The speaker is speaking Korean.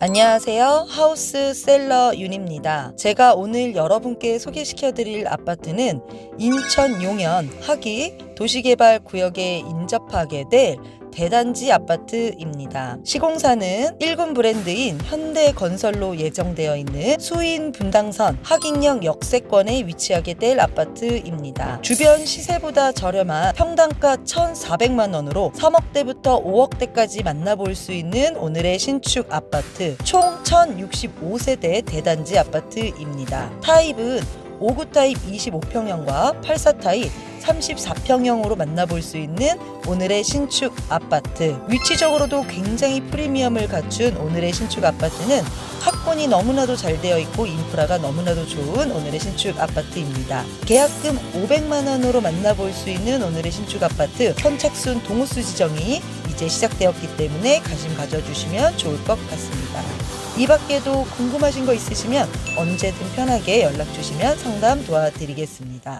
안녕하세요. 하우스 셀러 윤입니다. 제가 오늘 여러분께 소개시켜 드릴 아파트는 인천 용현 하기 도시개발 구역에 인접하게 될 대단지 아파트입니다. 시공사는 1군 브랜드인 현대건설로 예정되어 있는 수인 분당선 하긴역 역세권에 위치하게 될 아파트입니다. 주변 시세보다 저렴한 평당가 1,400만 원으로 3억대부터 5억대까지 만나볼 수 있는 오늘의 신축 아파트 총 1,065세대 대단지 아파트입니다. 타입은 5구 타입 25평형과 84 타입 34평형으로 만나볼 수 있는 오늘의 신축 아파트. 위치적으로도 굉장히 프리미엄을 갖춘 오늘의 신축 아파트는 학군이 너무나도 잘 되어 있고 인프라가 너무나도 좋은 오늘의 신축 아파트입니다. 계약금 500만 원으로 만나볼 수 있는 오늘의 신축 아파트 선착순 동호수 지정이 이제 시작되었기 때문에 관심 가져주시면 좋을 것 같습니다. 이 밖에도 궁금하신 거 있으시면 언제든 편하게 연락 주시면 상담 도와드리겠습니다.